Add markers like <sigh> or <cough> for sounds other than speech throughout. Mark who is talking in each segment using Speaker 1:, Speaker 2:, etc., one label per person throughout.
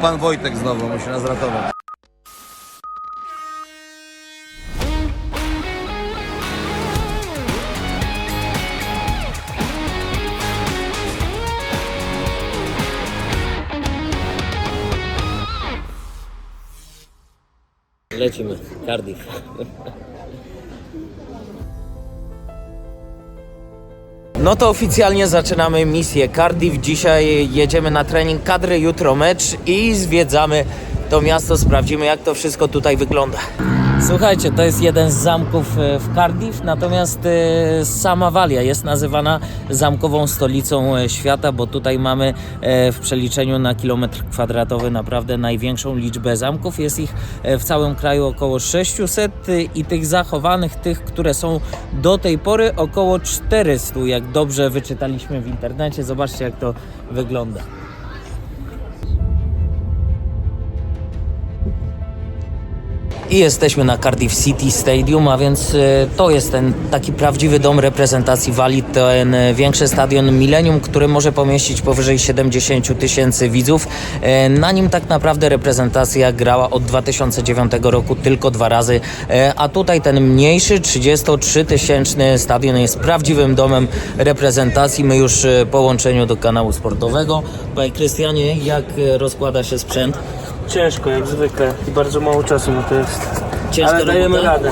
Speaker 1: Pan Wojtek znowu musi nas ratować.
Speaker 2: Lecimy, Cardiff. No to oficjalnie zaczynamy misję Cardiff. Dzisiaj jedziemy na trening kadry, jutro mecz i zwiedzamy to miasto, sprawdzimy jak to wszystko tutaj wygląda. Słuchajcie, to jest jeden z zamków e, w Cardiff, natomiast e, sama Walia jest nazywana zamkową stolicą e, świata, bo tutaj mamy w przeliczeniu na kilometr kwadratowy naprawdę największą liczbę zamków. Jest ich w całym kraju około 600 e, i tych zachowanych, tych, które są do tej pory około 400, jak dobrze wyczytaliśmy w internecie. Zobaczcie jak to wygląda. I jesteśmy na Cardiff City Stadium, a więc e, to jest ten taki prawdziwy dom reprezentacji Walii, ten e, większy stadion Millennium, który może pomieścić powyżej 70 tysięcy widzów. E, Na nim tak naprawdę reprezentacja grała od 2009 roku tylko dwa razy, a tutaj ten mniejszy 33 tysięczny stadion jest prawdziwym domem reprezentacji. My już po łączeniu do kanału sportowego. Panie Krystianie, jak rozkłada się sprzęt?
Speaker 3: Ciężko jak zwykle i bardzo mało czasu na to jest.
Speaker 2: Ciężka
Speaker 3: Ale dajemy
Speaker 2: robota?
Speaker 3: radę.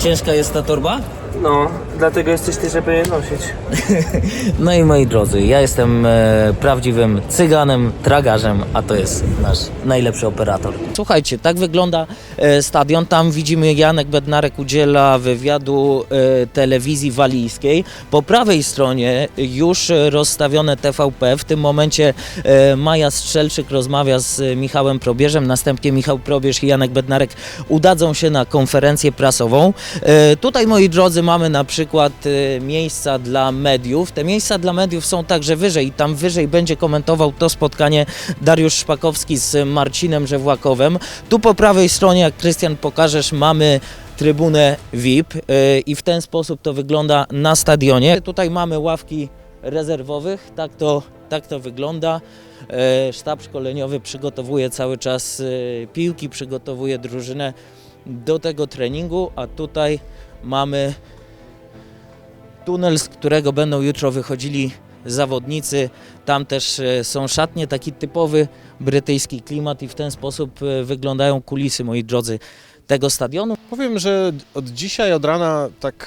Speaker 2: Ciężka jest ta torba?
Speaker 3: No, dlatego jesteś ty, żeby je nosić. <laughs>
Speaker 2: No i moi drodzy, ja jestem e, prawdziwym cyganem, tragarzem, a to jest nasz najlepszy operator. Słuchajcie, tak wygląda e, stadion. Tam widzimy Janek Bednarek udziela wywiadu e, telewizji walijskiej. Po prawej stronie już e, rozstawione TVP. W tym momencie e, Maja Strzelczyk rozmawia z e, Michałem Probierzem. Następnie Michał Probierz i Janek Bednarek udadzą się na konferencję prasową. E, Tutaj, moi drodzy, mamy na przykład e, miejsca dla mediów. Te miejsca dla mediów są także wyżej i tam wyżej będzie komentował to spotkanie Dariusz Szpakowski z Marcinem Żewłakowem. Tu po prawej stronie, jak Krystian pokażesz, mamy trybunę VIP e, i w ten sposób to wygląda na stadionie. Tutaj mamy ławki rezerwowych, tak to, tak to wygląda. E, Sztab szkoleniowy przygotowuje cały czas piłki, przygotowuje drużynę do tego treningu, a tutaj mamy tunel, z którego będą jutro wychodzili zawodnicy. Tam też e, są szatnie, taki typowy brytyjski klimat i w ten sposób e, wyglądają kulisy, moi drodzy, tego stadionu.
Speaker 4: Powiem, że od dzisiaj, od rana tak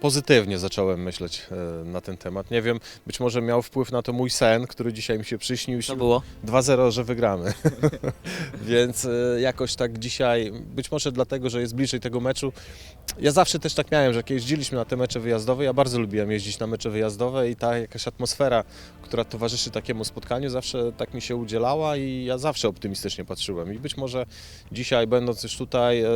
Speaker 4: pozytywnie zacząłem myśleć e, na ten temat. Nie wiem, być może miał wpływ na to mój sen, który dzisiaj mi się przyśnił.
Speaker 2: Co było?
Speaker 4: 2-0, że wygramy. <laughs> Więc e, jakoś tak dzisiaj, być może dlatego, że jest bliżej tego meczu. Ja zawsze też tak miałem, że jak jeździliśmy na te mecze wyjazdowe, ja bardzo lubiłem jeździć na mecze wyjazdowe i ta jakaś atmosfera, która towarzyszy takiemu spotkaniu, zawsze tak mi się udzielała i ja zawsze optymistycznie patrzyłem. I być może dzisiaj, będąc już tutaj, e,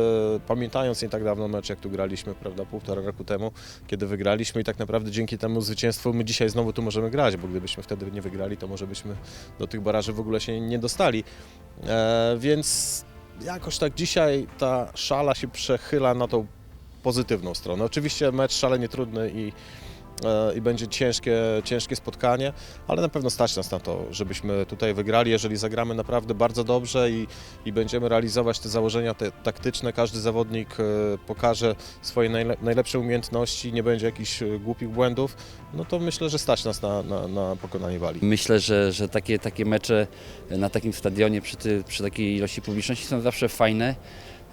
Speaker 4: pamiętając nie tak dawno mecz, jak tu graliśmy, prawda, półtora roku temu, kiedy wygraliśmy i tak naprawdę dzięki temu zwycięstwu my dzisiaj znowu tu możemy grać, bo gdybyśmy wtedy nie wygrali, to może byśmy do tych baraży w ogóle się nie dostali. E, więc jakoś tak dzisiaj ta szala się przechyla na tą pozytywną stronę. Oczywiście mecz szalenie trudny i, i będzie ciężkie, ciężkie spotkanie, ale na pewno stać nas na to, żebyśmy tutaj wygrali, jeżeli zagramy naprawdę bardzo dobrze i, i będziemy realizować te założenia te taktyczne. Każdy zawodnik e, pokaże swoje najle, najlepsze umiejętności, nie będzie jakichś e, głupich błędów, no to myślę, że stać nas na, na, na pokonanie Walii.
Speaker 5: Myślę, że, że takie, takie mecze na takim stadionie przy, ty, przy takiej ilości publiczności są zawsze fajne.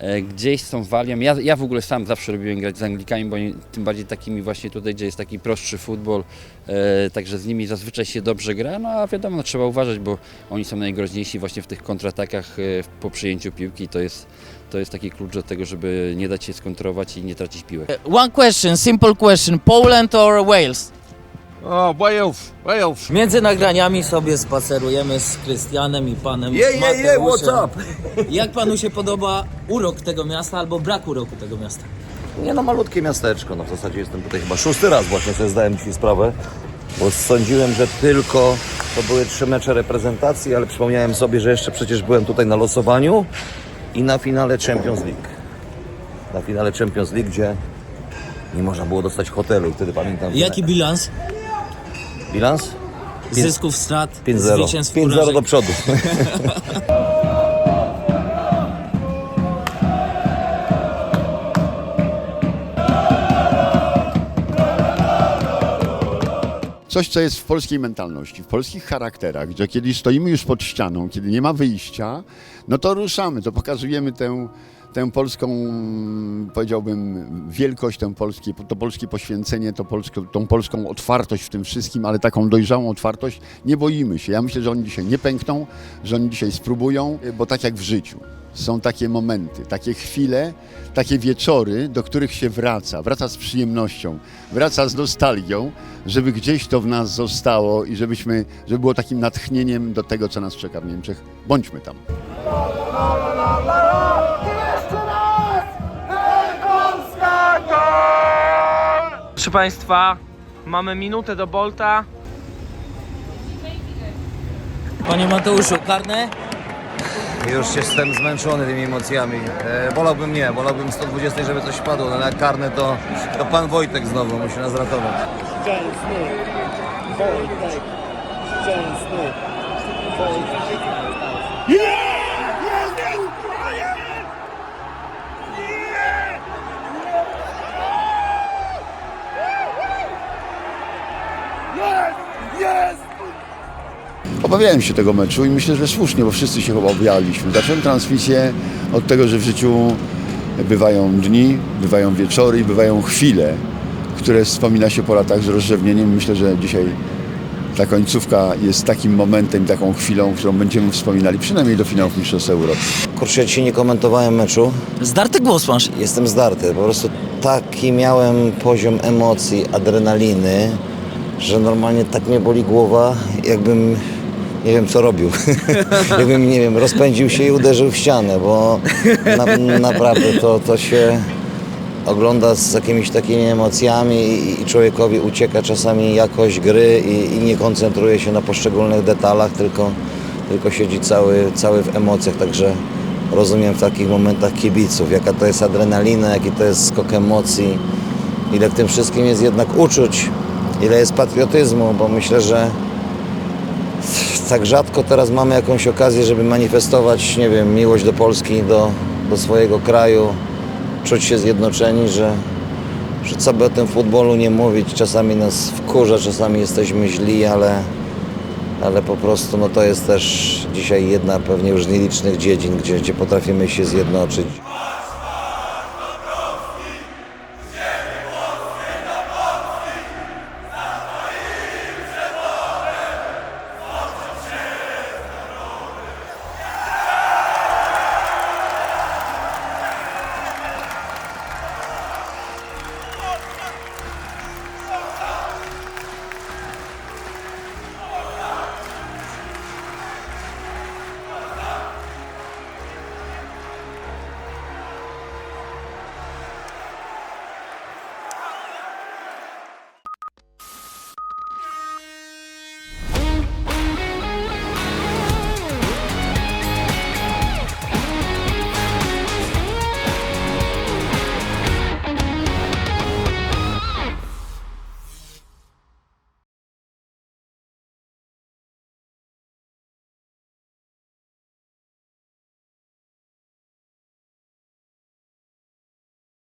Speaker 5: E, Gdzieś z tą walią. Ja, ja w ogóle sam zawsze lubiłem grać z Anglikami, bo tym bardziej takimi właśnie tutaj, gdzie jest taki prostszy futbol, e, także z nimi zazwyczaj się dobrze gra, no a wiadomo, no, trzeba uważać, bo oni są najgroźniejsi właśnie w tych kontratakach e, po przyjęciu piłki. To jest, to jest taki klucz do tego, żeby nie dać się skontrować i nie tracić piłek.
Speaker 2: One question, simple question. Poland or Wales?
Speaker 1: O, Wales, Wales.
Speaker 2: Między nagraniami sobie spacerujemy z Krystianem i panem
Speaker 1: yeah, yeah,
Speaker 2: Mateuszem.
Speaker 1: what's up?
Speaker 2: Jak panu się podoba urok tego miasta albo brak uroku tego miasta?
Speaker 1: Nie no, malutkie miasteczko. No w zasadzie jestem tutaj chyba szósty raz właśnie sobie zdałem dzisiaj sprawę. Bo sądziłem, że tylko to były trzy mecze reprezentacji, ale przypomniałem sobie, że jeszcze przecież byłem tutaj na losowaniu i na finale Champions League. Na finale Champions League, gdzie Nie można było dostać hotelu, wtedy pamiętam.
Speaker 2: Jaki bilans?
Speaker 1: Bilans? Pięć-
Speaker 2: Zysków, strat,
Speaker 1: 5-0.
Speaker 2: zwycięstw,
Speaker 1: 5-0
Speaker 2: porażek?
Speaker 1: do przodu. <laughs>
Speaker 6: Coś, co jest w polskiej mentalności, w polskich charakterach, że kiedy stoimy już pod ścianą, kiedy nie ma wyjścia, no to ruszamy, to pokazujemy tę, tę polską, powiedziałbym, wielkość, tę polskie, to polskie poświęcenie, to polską, tą polską otwartość w tym wszystkim, ale taką dojrzałą otwartość. Nie boimy się. Ja myślę, że oni dzisiaj nie pękną, że oni dzisiaj spróbują, bo tak jak w życiu. Są takie momenty, takie chwile, takie wieczory, do których się wraca. Wraca z przyjemnością, wraca z nostalgią, żeby gdzieś to w nas zostało i żebyśmy, żeby było takim natchnieniem do tego, co nas czeka w Niemczech. Bądźmy tam.
Speaker 3: Proszę Państwa, mamy minutę do Bolta.
Speaker 2: Panie Mateuszu, karne?
Speaker 1: Już jestem zmęczony tymi emocjami. E, wolałbym nie, wolałbym 120, żeby coś padło, no ale jak karne to, to pan Wojtek znowu musi nas ratować.
Speaker 6: Obawiałem się tego meczu i myślę, że słusznie, bo wszyscy się chyba obawialiśmy. Zacząłem transmisję od tego, że w życiu bywają dni, bywają wieczory i bywają chwile, które wspomina się po latach z rozrzewnieniem. Myślę, że dzisiaj ta końcówka jest takim momentem, taką chwilą, którą będziemy wspominali, przynajmniej do finałów Mistrzostw Europy.
Speaker 1: Kurczę, ja dzisiaj nie komentowałem meczu.
Speaker 2: Zdarty głos masz.
Speaker 1: Jestem zdarty. Po prostu taki miałem poziom emocji, adrenaliny, że normalnie tak mnie boli głowa, jakbym nie wiem co robił. <laughs> jakbym, nie wiem, rozpędził się i uderzył w ścianę, bo na, naprawdę to, to się ogląda z jakimiś takimi emocjami i, i człowiekowi ucieka czasami jakość gry i, i nie koncentruje się na poszczególnych detalach, tylko, tylko siedzi cały, cały w emocjach, także rozumiem w takich momentach kibiców, jaka to jest adrenalina, jaki to jest skok emocji, ile w tym wszystkim jest jednak uczuć, ile jest patriotyzmu, bo myślę, że tak rzadko teraz mamy jakąś okazję, żeby manifestować, nie wiem, miłość do Polski, do, do swojego kraju, czuć się zjednoczeni, że, że co by o tym futbolu nie mówić, czasami nas wkurza, czasami jesteśmy źli, ale, ale po prostu no to jest też dzisiaj jedna pewnie już z nielicznych dziedzin, gdzie, gdzie potrafimy się zjednoczyć.